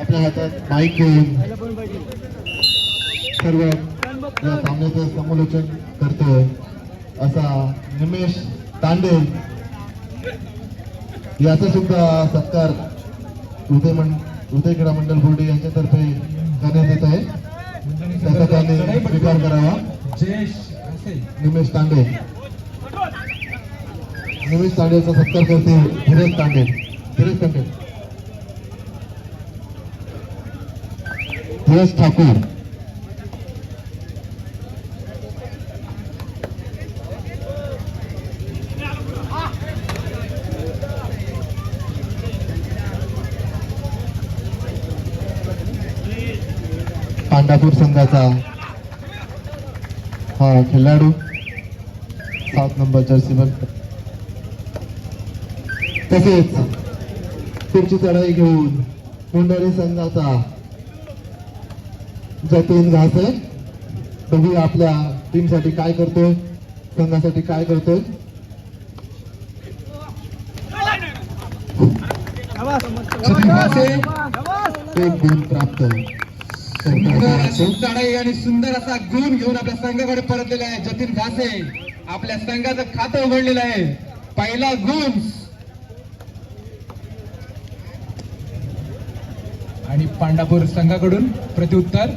आपल्या हातात माईक घेऊन सर्व या सामन्याचं समालोचन करतो असा निमेश तांडे. याचा सुद्धा सत्कार उदय मं उदय क्रीडा मंडल बोर्डे यांच्यातर्फे करण्यात येत आहे. त्याचा त्यांनी स्वीकार करावा. निमेश तांडे. निमेश तांडेचा सत्कार करते धीरज तांडे. धीरज तांडे. सुरेश ठाकूर. पांडापूर संघाचा हा खेळाडू. सात नंबर जर्सीवर तसेच पुढची चढाई घेऊन मुंडळी संघाचा जतीन घासे बघूया आपल्या टीमसाठी काय करतोय संघासाठी काय करतोय. एक गुण प्राप्त सुंदर चढाई आणि सुंदर असा गुण घेऊन आपल्या संघाकडे परतलेला आहे जतीन घासे आपल्या संघाचं खातं उघडलेलं आहे. पहिला गुण. आणि पांडापूर संघाकडून प्रत्युत्तर.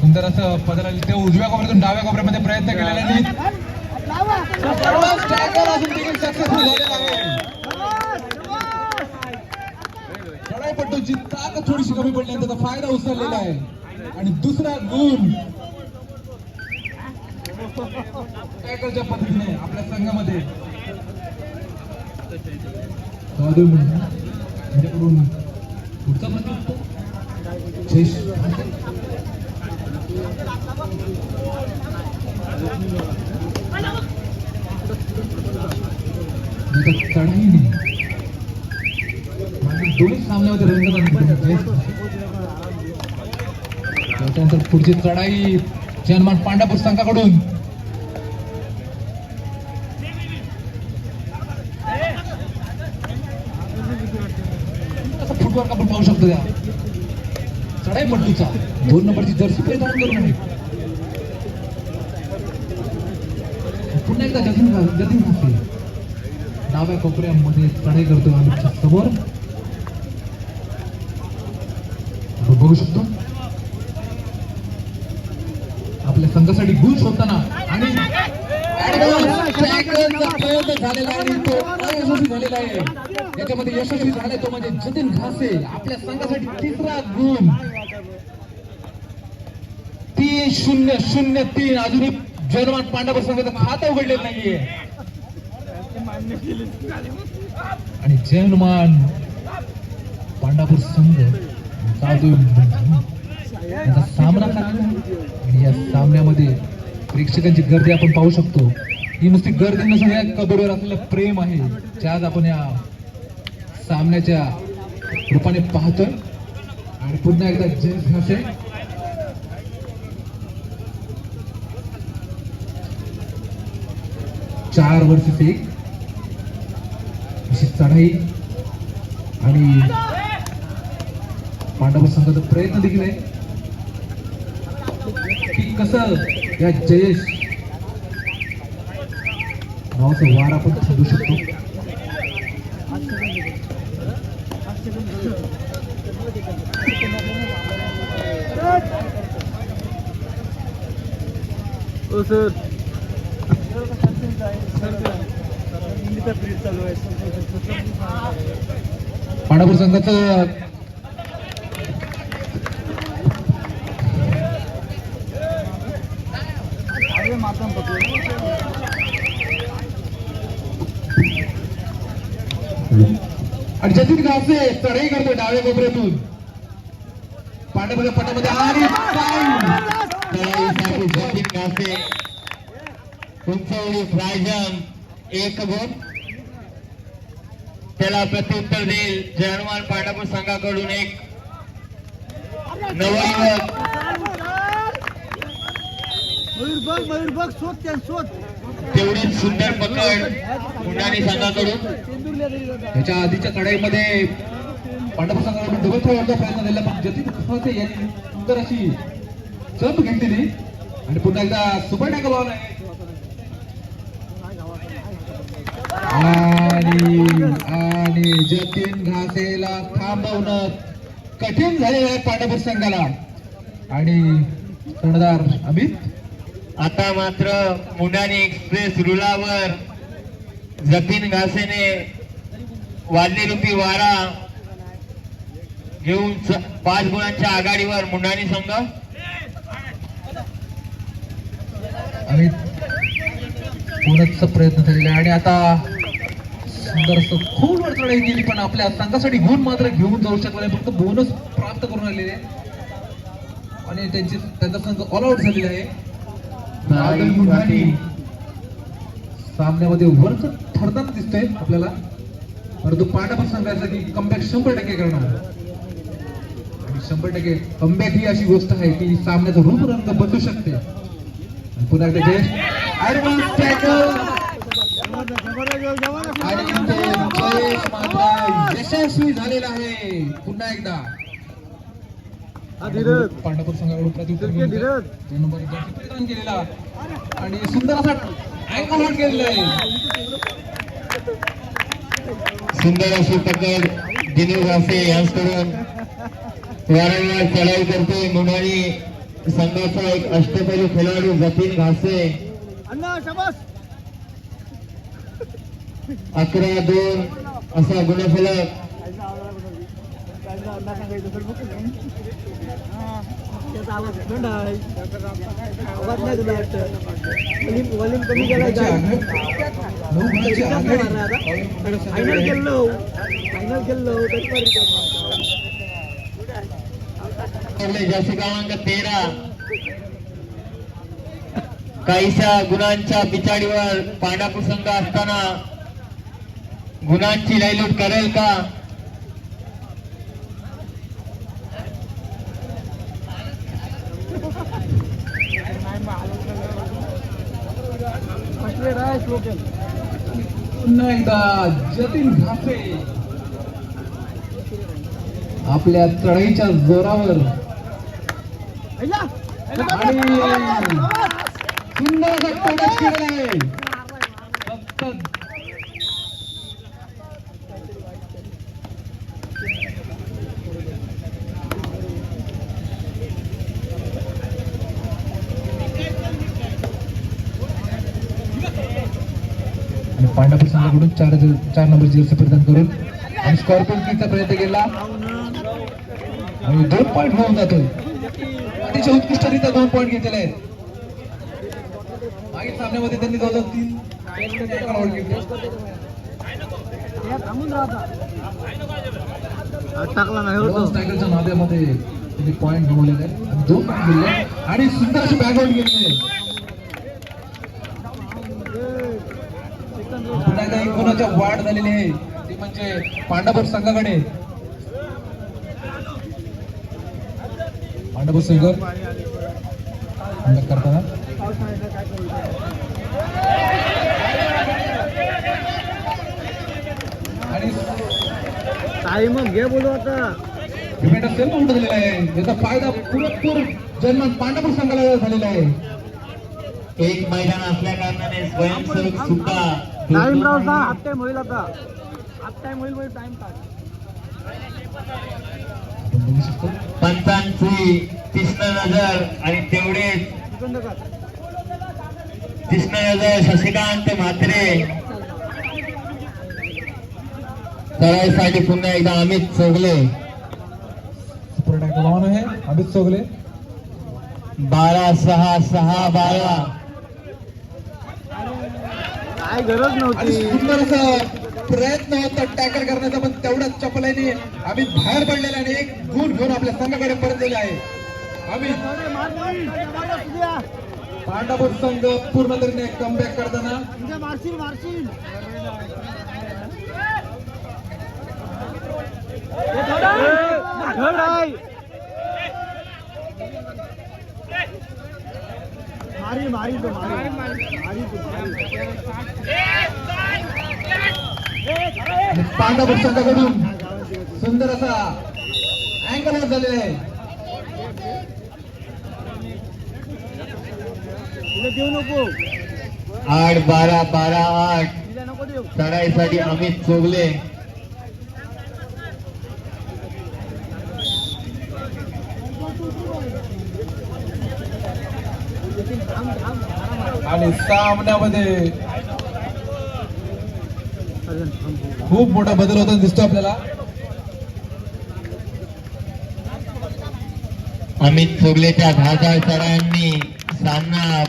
सुंदर असं पदराला ते उजव्या कोपऱ्यातून डाव्या कोपऱ्यामध्ये प्रयत्न केलेले चढाईपट्टूची ताकद थोडीशी कमी पडल्यानंतर त्याचा फायदा उचललेला आहे. आणि दुसरा गुण. टॅकलच्या पद्धतीने आपल्या संघामध्ये. पुढचा प्रश्न जयेश दोन्ही सामन्यामध्ये रंगत पुढची चढाई जनमान पांडापूर संघाकडून फुटवर्क आपण पाहू शकतो त्या चढाई पट्टूचा. दोन नंबरची जर्सी परिधान करून आहे पुन्हा एकदा जतीन जतीन डाव्या कोपऱ्यामध्ये चढाई करतो आमच्यासमोर. आपण बघू शकतो. आपल्या संघासाठी गुण शोधताना आणि आहे. तो झालेला आहे. याच्यामध्ये यशस्वी झालाय तो म्हणजे जतीन घासे. आपल्या संघासाठी तिसरा गुण. तीन शून्य शून्य तीन. अजूनही जनमान पांडव संघाचं खातं उघडलेलं नाहीये. आणि जनमान पांडापूर संघ जादू म्हणजे सामना आणि या सामन्यामध्ये प्रेक्षकांची गर्दी आपण पाहू शकतो. ही नुसती गर्दी नसून या कबड्डीवर असलेलं प्रेम आहे. जे आज आपण या सामन्याच्या रूपाने पाहतोय. आणि पुन्हा एकदा जेम्स घासे चार वर्ष एक अशी चढाई आणि पांडव संघाचा प्रयत्न देखील आहे. की कसं या जयेश नावाचा वार आपण थांबू शकतो. हो सर. चालू आहे संघाचं आणि जतीन घासे चढाई करतो डाव्या कोपऱ्यातून पांडवच्या पटामध्ये आणि time. खेळाडूसाठी जतीन उंचवडी उंचवली एक गुण त्याला प्रत्युत्तर देईल जर्मन पांडापूर संघाकडून एक नवयुवक मयूर बघ मयूर बघ शोध त्या शोध तेवढीच सुंदर पकड मुंडाणी संघाकडून त्याच्या आधीच्या लढाईमध्ये पांडव संघाकडून डबल थ्रोचा प्रयत्न दिला पण जतीन खसासे यांनी सुंदर अशी जंप घेतलेली. आणि पुन्हा एकदा सुपर टॅकल ऑन आहे. आणि आणि जतीन घासेला थांबवणं कठीण झालेलं आहे पांडवपूर संघाला. आणि कर्णधार अमित. आता मात्र मुंडाणी एक्सप्रेस रुलावर जतीन घासेने वादली रूपी वारा घेऊन पाच गुणांच्या आघाडीवर मुंडानी संघ. आणि पूर्णचा प्रयत्न झालेला आहे. आणि आता सुंदर असं खोलवर चढाई केली पण आपल्या संघासाठी गुण मात्र घेऊन जाऊ शकला फक्त बोनस प्राप्त करून आलेले आणि त्यांची त्यांचा संघ ऑल आउट झालेला आहे. सामन्यामध्ये वरच ठरताना दिसतोय आपल्याला. परंतु पांडव संघाचा की कमबॅक शंभर टक्के करणार. आणि शंभर टक्के कमबॅक ही अशी गोष्ट आहे की सामन्याचा रूपरंग बदलू शकते. पुन्हा एकदा ऍडव्हान्स टॅकल आणि इथे जयेश मात्र यशस्वी झालेला आहे. पुन्हा एकदा. पांडवपूर संघाकडून प्रत्युत्तर. दोन नंबर केलेला. आणि सुंदर असा हॉट केलेला आहे. सुंदर अशी पकड दिनेश घासे यांच्याकडून वारंवार चढाई करते मुंडाणी संघाचा एक अष्टपैलू खेळाडू जतीन घासे. अकरा दोन असा गुणफलक. तुला वॉल्यूम वॉल्यूम कमी केला गुणाची आघाडी- नऊ गुणाची आघाडी. फायनल केलो फायनल केलो तरी ठरले जसे क्रमांक तेरा. काहीशा गुणांच्या बिचाडीवर पांडापूर संघ असताना गुणांची लयलूट करेल का? पुन्हा एकदा जतीन घासे आपल्या चढाईच्या जोरावर आणि सुंदर असा टोटच केलेला आहे फक्त आणि संघाकडून चार चार नंबर जर्सी प्रदान करून आणि स्कॉर्पिओन किंगचा प्रयत्न केला. आणि दोन पॉईंट होऊन जातोय अतिशय उत्कृष्टरित्या दोन पॉईंट घेतलेले आहेत. मागील सामन्यामध्ये त्यांनी जवळजवळ तीन घेतले. टाकला नाही दोन त्यांनी पॉईंट गमावलेले आहेत. आणि दोन पॉईंट गेले आणि सुंदर असे बॅक आउट गेले पुन्हा एकदा एक गुणाच्या वाढ झालेली आहे ती म्हणजे पांडवपूर संघाकडे. Comeback करताना आणि घे बोलू आता. डिफेंडर सेल्फ आउट झालेला आहे. याचा फायदा पुरेपूर जन्म पांडवपूर संघाला झालेला आहे. एक मैदान असल्या कारणाने स्वयंसेवक सुद्धा टाइम राव हाफ टाइम होईल आता. टाइम होईल होईल टाइम काढ. पंचांची तीक्ष्ण नजर आणि तेवढेच तीक्ष्ण नजर शशिकांत म्हात्रे. चढाईसाठी पुन्हा एकदा अमित चोगले. आहे अमित चौगले. बारा सहा सहा बारा. काय गरज नव्हती. प्रयत्न होता टॅकल करण्याचा पण तेवढ्याच चपलाने आम्ही बाहेर पडलेला आणि एक गुण घेऊन आपल्या संघाकडे परतलेले आहे आम्ही पांडापूर संघ पूर्ण तऱ्हेने कमबॅक करताना तुझ्या मारी मारी तो मारी मारी तो आणि पांढरा संघाकडून सुंदर असा अँगल झालेला आहे. तिला देऊ नको. आठ बारा बारा आठ. चढाईसाठी अमित चोगले. आणि सामन्यामध्ये खूप मोठा बदल होताना दिसतो आपल्याला. अमित चोगलेच्या धारदार चढायांनी सामना आहे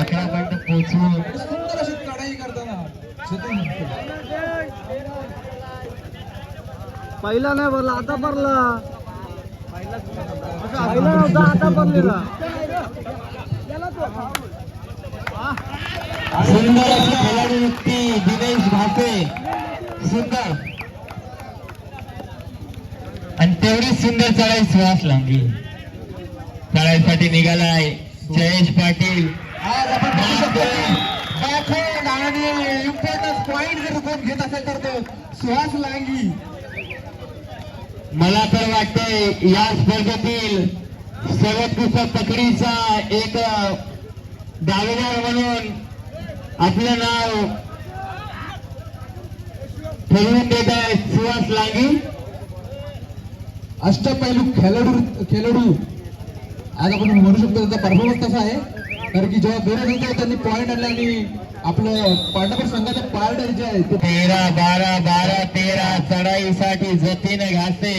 अकरा पर्यंत पोहोचवून सुंदर अशी चढाई करताना जतीन पहिला नाही भरला आता भरला. पहिला नव्हता आता भरलेला. सुंदर अशी खेळाडू युक्ती दिनेश भासे सुंदर. आणि तेवढी सुंदर चढाई सुहास लांबी चढाईसाठी निघालाय. जयेश पाटील. आज आपण बघू शकतो आणि इम्पॉर्टन्स पॉइंट जर कोण घेत असेल तर तो सुहास लांगी मला तर वाटतंय या स्पर्धेतील सर्वोत्कृष्ट पकडीचा एक दावेदार म्हणून आपलं नाव ठरवून देत आहे सुहास लांगी. अष्टपैलू खेळाडू खेळाडू. आज आपण म्हणू शकतो त्याचा परफॉर्मन्स कसा आहे. कारण की जेव्हा गरज होते त्यांनी पॉईंट आणले आणि आपलं पांढरपूर संघाचं पार्ट जे आहे ते. तेरा बारा बारा तेरा. चढाईसाठी जतीन घासे.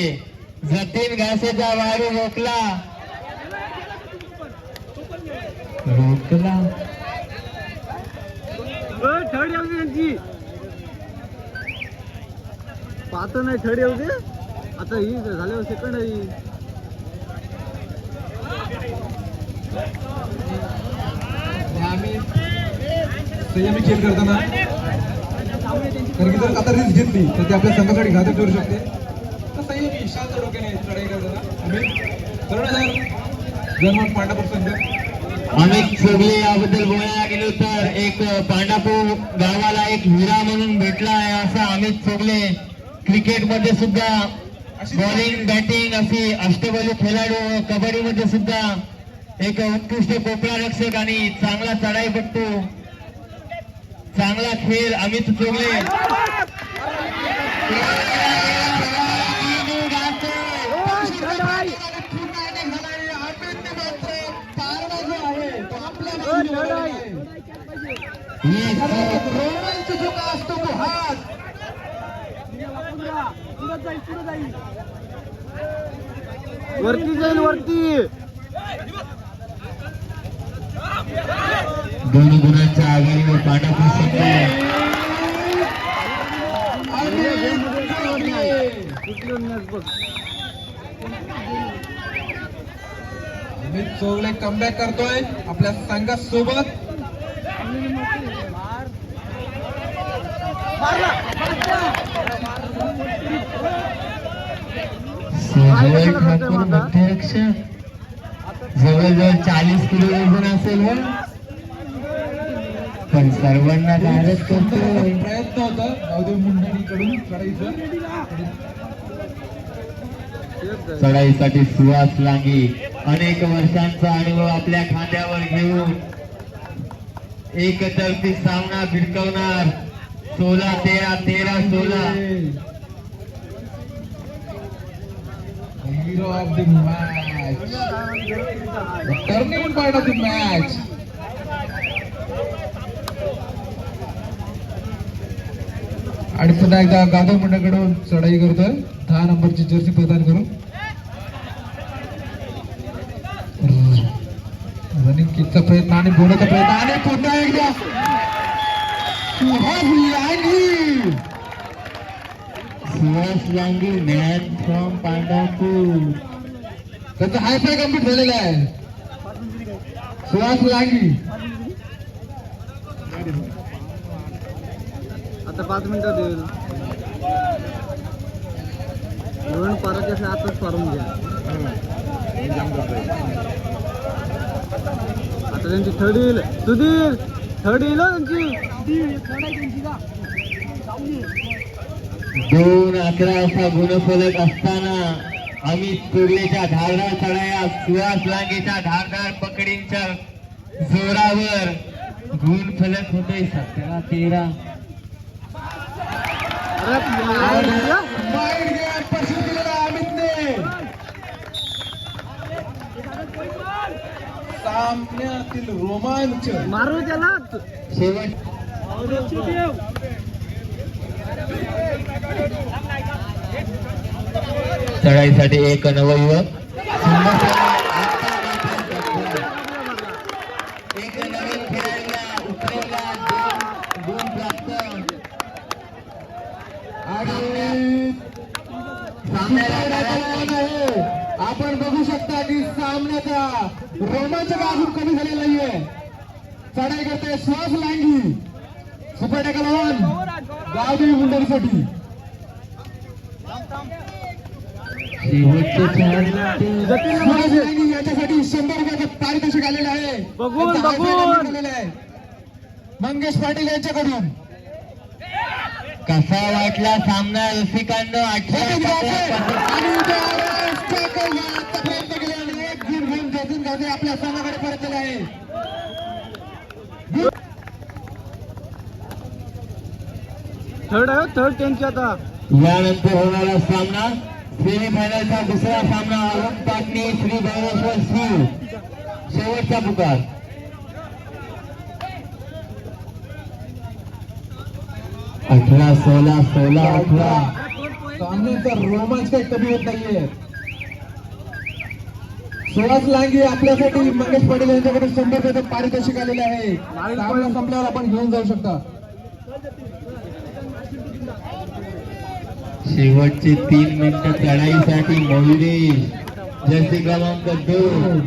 जतीन घासेचा वारू रोखला. रोखला थर्ड येऊ दे त्यांची. पाहतो नाही थर्ड येऊ दे आता ही झाल्यावर सेकंड आहे. संयमी खेळ करताना कारण की जर आता रिस्क घेतली तर ती आपल्या संघासाठी घातक ठरू शकते. तर संयमी शांत डोक्याने चढाई करताना आम्ही तरुण जन्म पांढरपूर संघ अमित चोगले याबद्दल बोलायला गेलो तर एक पांडापूर गावाला एक हिरा म्हणून भेटला आहे असा अमित चोगले क्रिकेटमध्ये सुद्धा बॉलिंग बॅटिंग अशी अष्टबली खेळाडू कबड्डीमध्ये सुद्धा एक उत्कृष्ट कोपरा रक्षक आणि चांगला चढाईपट्टू चांगला खेळ अमित चोगले जो का असतो तो. वरती जाईल वरती. दोन गुणांच्या आघाडीवर बघ अमित चोगले कमबॅक करतोय. आपल्या संघासोबत सोजवळ ठाकूर मध्यरक्षक जवळजवळ चाळीस किलो वजन असेल पण सर्वांना करतोय. प्रयत्न होता. मुंडणीकडून चढाईसाठी सुहास लांगी. अनेक वर्षांचा अनुभव आपल्या खांद्यावर घेऊन एकतर्फी सामना भिडकवणार. सोळा तेरा तेरा सोळा. Hero of the match turning point of the match आणि पुन्हा एकदा गाधव मंडळाकडून चढाई करतोय दहा नंबरची जर्सी प्रदान करून रनिंग किटचा प्रयत्न आणि बोलायचा प्रयत्न आणि पुन्हा एकदा Suhas Langi man from Pandharpur high five complete झालेला आहे सुहास लांगी आता पाच मिनिटं देईल. म्हणून परत असं आताच फारून घ्या. आता त्यांची थर्ड येईल. सुधीर थर्ड येईल. दोन अकरा असा गुणफलक असताना अमित कुर्लेच्या धारदार चढाया सुहास लांगेच्या धारदार पकडींच्या जोरावर गुणफलक होते सतरा तेरा. सामन्यातील रोमांच. मारू त्याला शेवट चढाईसाठी एक नवयुवक. एक नवीन खेळाडूला दोन प्राप्त आणि आपण बघू शकता की सामन्याचा रोमांचक अजून कमी झालेला नाहीये. चढाई करते श्वास लाईन सुपर टॅकल वन याच्यासाठी शंभर रुपयाचं पारितोषिक आलेलं आहे. बघून, बघून. आहे. मंगेश पाटील यांच्याकडून. कसा वाटला सामना रसिकांनो? अठरा जतीन गावचे सतरा आणि इथे आवाज tackle घ्यायचा प्रयत्न केला आणि एक गुण घेऊन जतीन गावचे आपल्या संघाकडे परतलेला आहे थर्ड आहे थर्ड त्यांची आता. यानंतर होणारा सामना सेमीफायनलचा दुसरा सामना अरुण पाटणी श्री भैरवेश्वर शिव शेवटचा पुकार. अठरा सोळा सोळा अठरा. सामन्याचा रोमांच काही कमी होत नाहीये. सुहास लांगे आपल्यासाठी मंगेश पाटील यांच्याकडून शंभर रुपयाचं पारितोषिक आलेलं आहे. सामना संपल्यावर आपण घेऊन जाऊ शकता. शेवटचे तीन मिनिटं चढाईसाठी मयुरी जर्सी क्रमांक दोन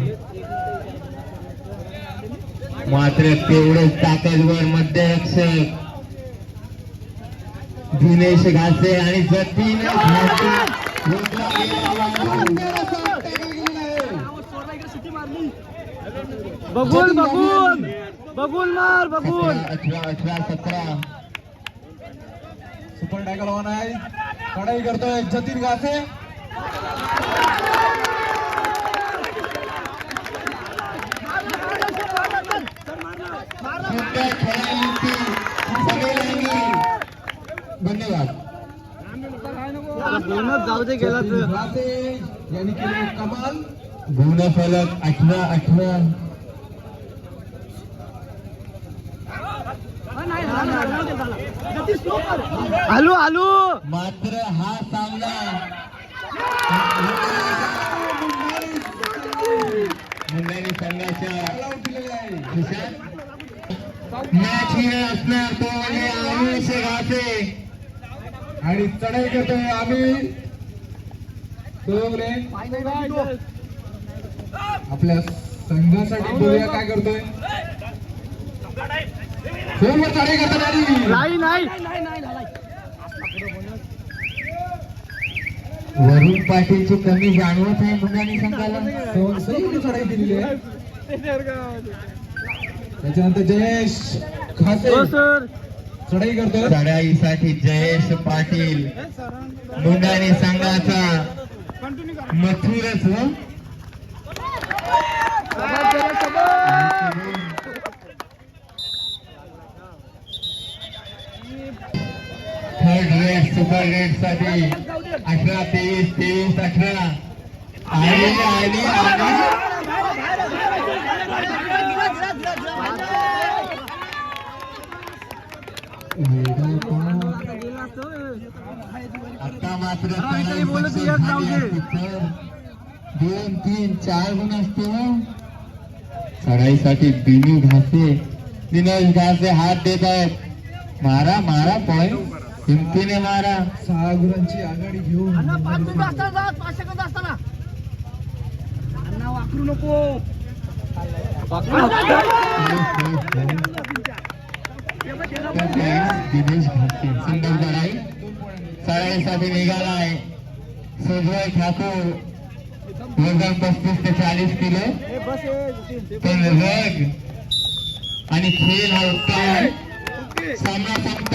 मात्र तेवढेच ताकदवर मध्यरक्षक. दिनेश घासे आणि जतीन. बघून बघून. बघून मार बघून. अठरा अठरा सतरा. सुपर टायगर वन आहे चढाई करतोय जतीन गासे। धन्यवाद। जाऊ दे गेला यांनी केली कमाल। आलू आलू मात्र हा सामना मुंबई संघाच्या ऑलआउट दिलेले आहे खिशात मॅच विनर असणार तो आयुष घासे आणि चढाई करतोय आम्ही. आपल्या संघासाठी बघूया काय करतोय. फोनवर चढाई नाही नाही. वरुण पाटीलची कमी जाणवत आहे मुंगानी संघाला चढाई दिलेली आहे. त्याच्यानंतर जयेश खासे. हो चढाई करतोय. चढाईसाठी जयेश पाटील. मुंगानी संघाचा मथुरच थर्ड रेड सुपर रेडसाठी अठरा तेवीस तेवीस अठरा. आली आली आली गेला तर आता मात्र हा, चढाई इकडे बोलत सक्सेस यात जाऊ झाली दे. असती तर दोन तीन चार गुण असते हो. चढाईसाठी बिनू घासे दिनेश घासे हात देत आहेत मारा मारा पॉइंट हिमतीने मारा सहा गुणांची आघाडी घेऊन वाकरू नको दिनेश घासे सुंदर चढाई निघाला आहे. सुजय ठाकूर वजन पस्तीस ते चाळीस किलो. पण रग आणि खेळ हा उत्तम सामना फक्त